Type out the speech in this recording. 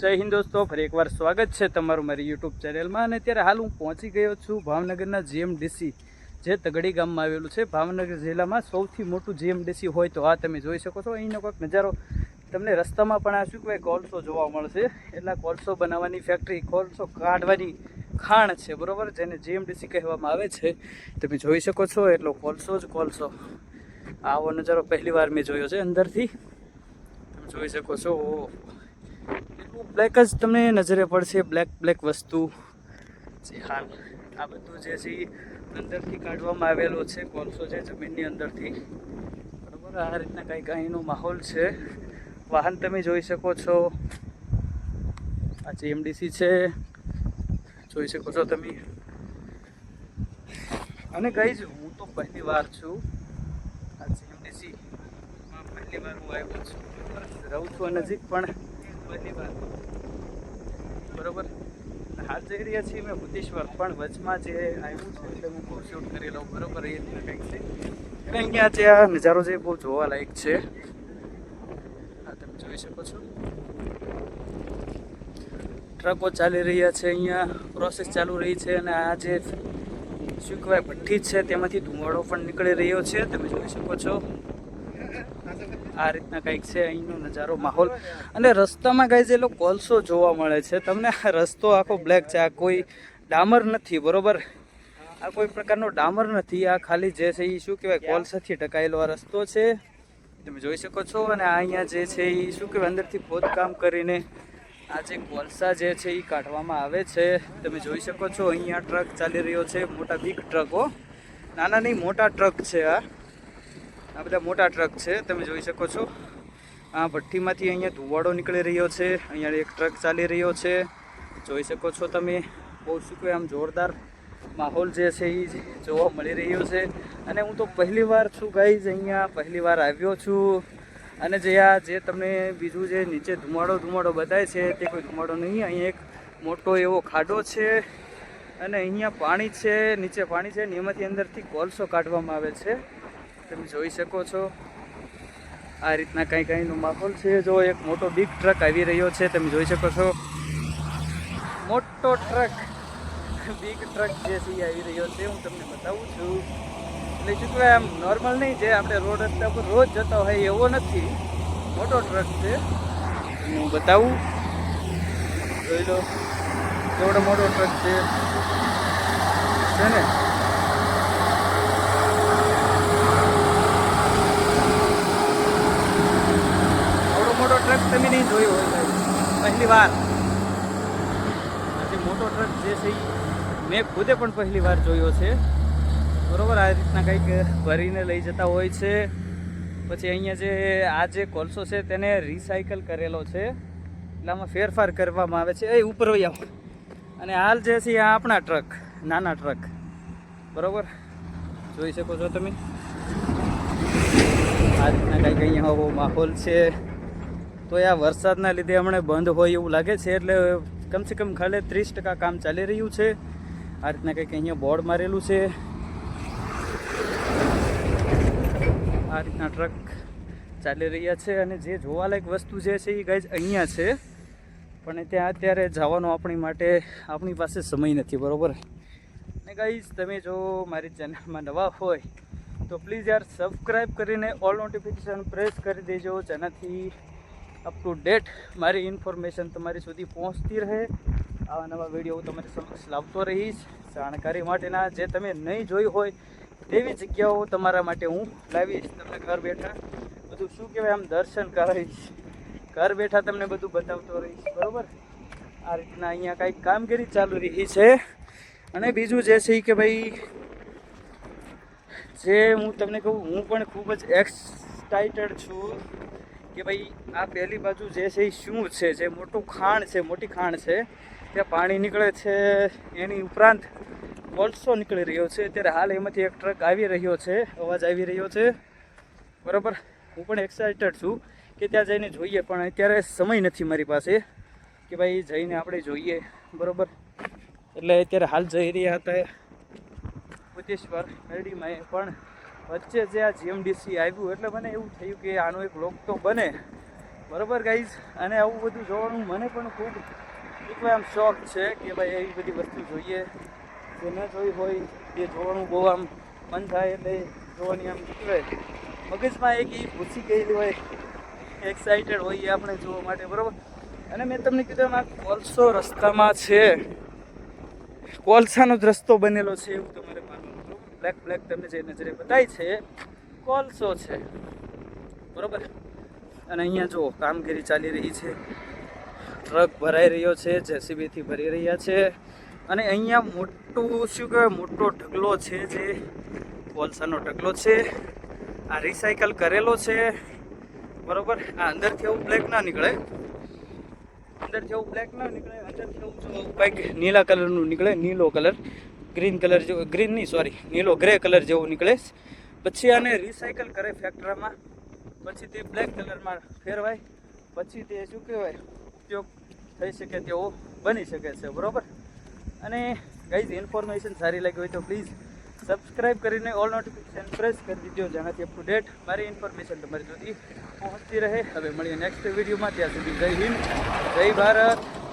જય હિન્દ દોસ્તો, ફરી એકવાર સ્વાગત છે તમારું મારી યુટ્યુબ ચેનલમાં. અને અત્યારે હાલ હું પહોંચી ગયો છું ભાવનગરના જીએમડીસી જે તગડી ગામમાં આવેલું છે. ભાવનગર જિલ્લામાં સૌથી મોટું જીએમડીસી હોય તો આ તમે જોઈ શકો છો. અહીંનો કોઈક નજારો તમને રસ્તામાં પણ આ શું કહેવાય કોલસો જોવા મળશે. એટલે કોલસો બનાવવાની ફેક્ટરી કોલસો કાઢવાની ખાણ છે, બરાબર? જેને જીએમડીસી કહેવામાં આવે છે. તમે જોઈ શકો છો, એટલો કોલસો જ કોલસો. આવો નજારો પહેલી વાર મેં જોયો છે અંદરથી. તમે જોઈ શકો છો બ્લેક જ તમને નજરે પડશે બ્લેક બ્લેક વસ્તુ. જે હાલ આ બધું જે છે અંદરથી કાઢવામાં આવેલો છે, કોલસો છે જમીનની અંદરથી. બરાબર, આ રીતના કંઈક અહીંનો માહોલ છે. વાહન તમે જોઈ શકો છો. આ જીએમડીસી છે, જોઈ શકો છો તમે. અને કઈ જ હું તો પહેલી વાર છું. આ જીએમડીસી પહેલી વાર હું આવ્યો છું. રહું છું નજીક પણ. પહેલી વાર બરોબર? હાલ જઈ રહ્યા છીએ મેં ભૂતેશ્વર પણ વચમાં જે આવ્યું છે એટલે હું બહુ શૂટ કરી લઉં. બરોબર? એ રીતના કંઈક છે. અને અહીંયા જે આ નજારો એ બહુ જોવાલાયક છે. આ તમે જોઈ શકો છો. ટ્રકો ચાલી રહ્યા છે અહીંયા. પ્રોસેસ ચાલુ રહી છે અને આ જે શું કહેવાય ભઠ્ઠી જ છે તેમાંથી ધુમાડો પણ નીકળી રહ્યો છે. તમે જોઈ શકો છો. આ રીતના કંઈક છે અહીંનો નજારો માહોલ. અને રસ્તામાં ગાઈઝ એલો કોલસો જોવા મળે છે. તમને આ રસ્તો આખો બ્લેક છે. આ કોઈ ડામર નથી, બરોબર? આ કોઈ પ્રકારનો ડામર નથી. આ ખાલી જે છે એ શું કહેવાય, કોલસાથી ઢકાયેલો આ રસ્તો છે. તમે જોઈ શકો છો. અને આ અહીંયા જે છે એ શું કહેવાય, અંદરથી ખોદકામ કરીને આ જે કોલસા જે છે એ કાઢવામાં આવે છે. તમે જોઈ શકો છો, અહીંયા ટ્રક ચાલી રહ્યો છે. મોટા બિગ ટ્રકો નાના નહીં, મોટા ટ્રક છે આ. આ બધા મોટા ટ્રક છે, તમે જોઈ શકો છો. આ ભઠ્ઠીમાંથી અહીંયા ધુવાડો નીકળી રહ્યો છે, અહીંયા એક ટ્રક ચાલી રહ્યો છે. જોઈ શકો છો તમે, બહુ શું કહેવાય આમ જોરદાર માહોલ જે છે એ જોવા મળી રહ્યો છે. અને હું તો પહેલીવાર છું ગાઈઝ અહીંયા પહેલી વાર આવ્યો છું. અને જે આ જે તમને બીજું જે નીચે ધુમાડો ધુમાડો બતાવે છે, તે કોઈ ધુમાડો નહીં, અહીંયા એક મોટો એવો ખાડો છે. અને અહીંયા પાણી છે, નીચે પાણી છે ને એમાંથી અંદરથી કોલસો કાઢવામાં આવે છે. તમે જોઈ શકો છો. આ રીતના કાંઈ કાંઈનું માહોલ છે. જો એક મોટો બિગ ટ્રક આવી રહ્યો છે, તમે જોઈ શકો છો. મોટો ટ્રક બિગ ટ્રક જે છે આવી રહ્યો છે. હું તમને બતાવું છું. એટલે શું કહેવાય, આમ નોર્મલ નહીં જે આપણે રોડ રસ્તા પર રોજ જતા હોય એવો નથી. મોટો ટ્રક છે. હું બતાવું. જોઈ લો. કેવડો મોટો ટ્રક છે ને આવડો મોટો ટ્રક તમે નહીં જોયું હોય સાહેબ પહેલી વાર. પછી મોટો ટ્રક જે છે મેં ખુદે પણ પહેલી વાર જોયો છે. બરોબર, આ રીતના કંઈક ભરીને લઈ જતા હોય છે. પછી અહીંયા જે, આ જે કોલસો છે તેને રિસાયકલ કરેલો છે. એટલે આમાં ફેરફાર કરવામાં આવે છે. એ ઉપર આવો. અને હાલ જે છે આ આપણા ટ્રક, નાના ટ્રક. બરોબર? જોઈ શકો છો તમે? આ રીતના કંઈક અહીંયા આવો માહોલ છે. તો આ વરસાદના લીધે હમણાં બંધ હોય એવું લાગે છે, એટલે કમસે કમ ખાલી ત્રીસ ટકા કામ ચાલી રહ્યું છે. આ રીતના કંઈક અહીંયા બોર્ડ મારેલું છે. આ રીતના ટ્રક ચાલી રહ્યા છે અને જે જોવાલાયક વસ્તુ જે છે એ ગાઈઝ અહીંયા છે. પણ ત્યાં અત્યારે જવાનો આપણી માટે આપણી પાસે સમય નથી, બરાબર? ને ગાઈઝ તમે જો મારી ચેનલમાં નવા હોય, તો પ્લીઝ યાર સબસ્ક્રાઈબ કરીને ઓલ નોટિફિકેશન પ્રેસ કરી દેજો. જેનાથી અપ ટુ ડેટ મારી ઇન્ફોર્મેશન તમારી સુધી પહોંચતી રહે. આવા નવા વીડિયો હું તમારી સમક્ષ લાવતો રહીશ. જાણકારી માટેના જે તમે નહીં જોઈ હોય તેવી જગ્યાઓ તમારા માટે હું લાવીશ. તમને ઘર બેઠા બધું શું કહેવાય આમ દર્શન કરાવીશ. ઘર બેઠા તમને બધું બતાવતો રહીશ. બરાબર? આ રીતના અહીંયા કાંઈક કામગીરી ચાલુ રહી છે. અને બીજું જે છે કે ભાઈ, જે હું તમને કહું, હું પણ ખૂબ જ એક્સાઇટેડ છું. કે ભાઈ આ પહેલી બાજુ જે છે એ શું છે? જે મોટું ખાણ છે, મોટી ખાણ છે, ત્યાં પાણી નીકળે છે, એની ઉપરાંત કોલસો નીકળી રહ્યો છે. ત્યારે હાલ એમાંથી એક ટ્રક આવી રહ્યો છે, અવાજ આવી રહ્યો છે. બરાબર? હું પણ એક્સાઇટેડ છું કે ત્યાં જઈને જોઈએ, પણ અત્યારે સમય નથી મારી પાસે કે ભાઈ જઈને આપણે જોઈએ. બરાબર? એટલે અત્યારે હાલ જઈ રહ્યા હતા ભૂતેશ્વર મેરડીમાં પણ વચ્ચે જે આ જીએમડીસી આવ્યું એટલે મને એવું થયું કે આનો એક લોક તો બને. બરાબર ગાઈઝ અને આવું બધું જોવાનું મને પણ ખૂબ એક આમ શોખ છે કે ભાઈ એવી બધી વસ્તુ જોઈએ. જે ન જોઈ હોય એ જોવાનું બહુ આમ મન થાય એટલે જોવાની આમ નીકળે. મગજમાં એક એ ભૂસી ગયેલી હોય એક્સાઇટેડ હોઈએ આપણે જોવા માટે, બરાબર? અને મેં તમને કીધું એમ આ કોલસો રસ્તામાં છે. કોલસાનો જ રસ્તો બનેલો છે એવું તમારે બ્લેક બ્લેક તમને જે નજરે બતાય છે કોલસો છે? બરોબર? અને અહીંયા જો કામગીરી ચાલી રહી છે. ટ્રક ભરાઈ રહ્યો છે જેસીબીથી ભરી રહ્યા છે. અને અહીંયા મોટું શું કહેવાય? મોટો ઢગલો છે જે કોલસાનો ઢગલો છે. આ રિસાયકલ કરેલો છે. બરોબર? આ અંદરથી એવું બ્લેક ના નીકળે. અંદરથી એવું બ્લેક ના નીકળે, અંદરથી એવું જો કંઈક નીલા કલરનું નીકળે, નીલો કલર ગ્રીન કલર જેવો, ગ્રીન નહીં સોરી નીલો, ગ્રે કલર જેવો નીકળે પછી આને રિસાયકલ કરે ફેક્ટરીમાં પછી તે બ્લેક કલરમાં ફેરવાય. પછી તે શું કહેવાય, ઉપયોગ થઈ શકે તેવો બની શકે છે, બરાબર? અને ગાઈઝ ઇન્ફોર્મેશન સારી લાગી હોય તો પ્લીઝ સબસ્ક્રાઇબ કરીને ઓલ નોટિફિકેશન પ્રેસ કરી દીધો જેનાથી અપ ટુ ડેટ મારી ઇન્ફોર્મેશન તમારી સુધી પહોંચતી રહે. હવે મળીએ નેક્સ્ટ વિડીયોમાં ત્યાં સુધી જય હિન્દ, જય ભારત.